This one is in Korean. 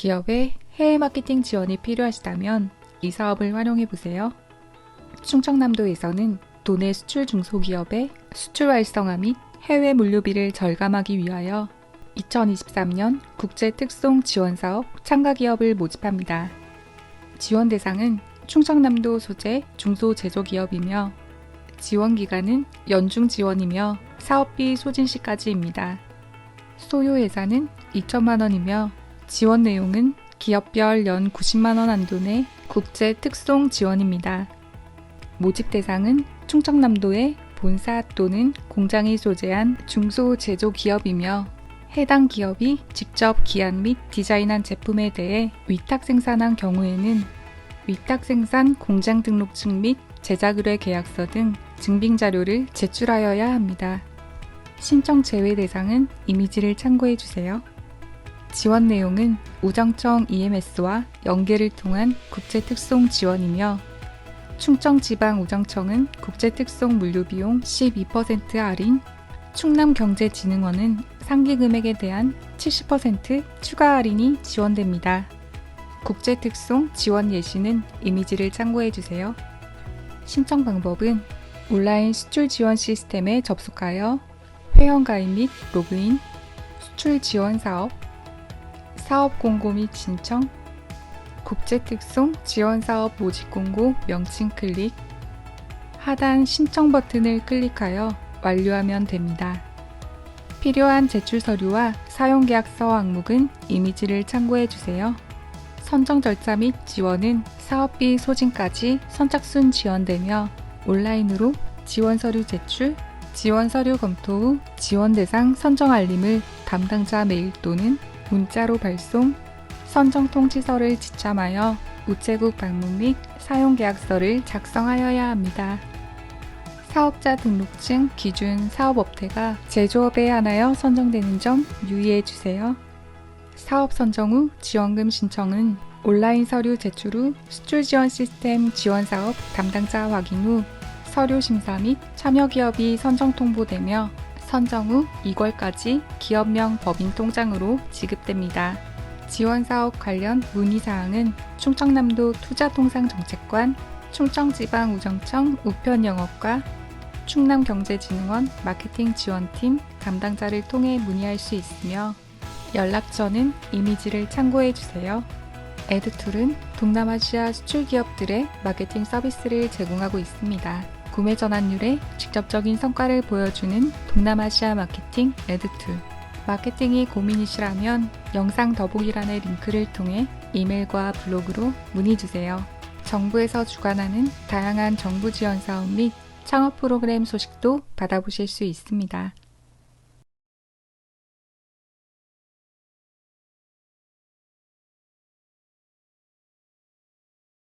기업에 해외 마케팅 지원이 필요하시다면 이 사업을 활용해 보세요. 충청남도에서는 도내 수출 중소기업의 수출 활성화 및 해외 물류비를 절감하기 위하여 2023년 국제 특송 지원 사업 참가 기업을 모집합니다. 지원 대상은 충청남도 소재 중소제조기업이며 지원 기간은 연중 지원이며 사업비 소진 시까지입니다. 소요 예산은 2천만 원이며 지원 내용은 기업별 연 90만 원 한도 내 국제 특송 지원입니다. 모집 대상은 충청남도의 본사 또는 공장이 소재한 중소 제조 기업이며 해당 기업이 직접 기한 및 디자인한 제품에 대해 위탁 생산한 경우에는 위탁 생산 공장 등록증 및 제작 의뢰 계약서 등 증빙 자료를 제출하여야 합니다. 신청 제외 대상은 이미지를 참고해 주세요. 지원 내용은 우정청 EMS와 연계를 통한 국제특송 지원이며 충청지방우정청은 국제특송 물류비용 12% 할인, 충남경제진흥원은 상기 금액에 대한 70% 추가 할인이 지원됩니다. 국제특송 지원 예시는 이미지를 참고해 주세요. 신청 방법은 온라인 수출 지원 시스템에 접속하여 회원 가입 및 로그인, 수출 지원 사업, 사업 공고 및 신청, 국제 특송 지원 사업 모집 공고 명칭 클릭, 하단 신청 버튼을 클릭하여 완료하면 됩니다. 필요한 제출 서류와 사용 계약서 항목은 이미지를 참고해 주세요. 선정 절차 및 지원은 사업비 소진까지 선착순 지원되며 온라인으로 지원 서류 제출, 지원 서류 검토 후 지원 대상 선정 알림을 담당자 메일 또는 문자로 발송, 선정 통지서를 지참하여 우체국 방문 및 사용 계약서를 작성하여야 합니다. 사업자 등록증 기준 사업업태가 제조업에 한하여 선정되는 점 유의해 주세요. 사업 선정 후 지원금 신청은 온라인 서류 제출 후 수출 지원 시스템 지원 사업 담당자 확인 후 서류 심사 및 참여 기업이 선정 통보되며 선정 후 2월까지 기업명 법인 통장으로 지급됩니다. 지원 사업 관련 문의 사항은 충청남도 투자통상정책관, 충청지방우정청 우편영업과 충남경제진흥원 마케팅 지원팀 담당자를 통해 문의할 수 있으며 연락처는 이미지를 참고해 주세요. 에드툴은 동남아시아 수출 기업들의 마케팅 서비스를 제공하고 있습니다. 구매 전환율에 직접적인 성과를 보여주는 동남아시아 마케팅 에드툴. 마케팅이 고민이시라면 영상 더보기란의 링크를 통해 이메일과 블로그로 문의 주세요. 정부에서 주관하는 다양한 정부 지원 사업 및 창업 프로그램 소식도 받아보실 수 있습니다.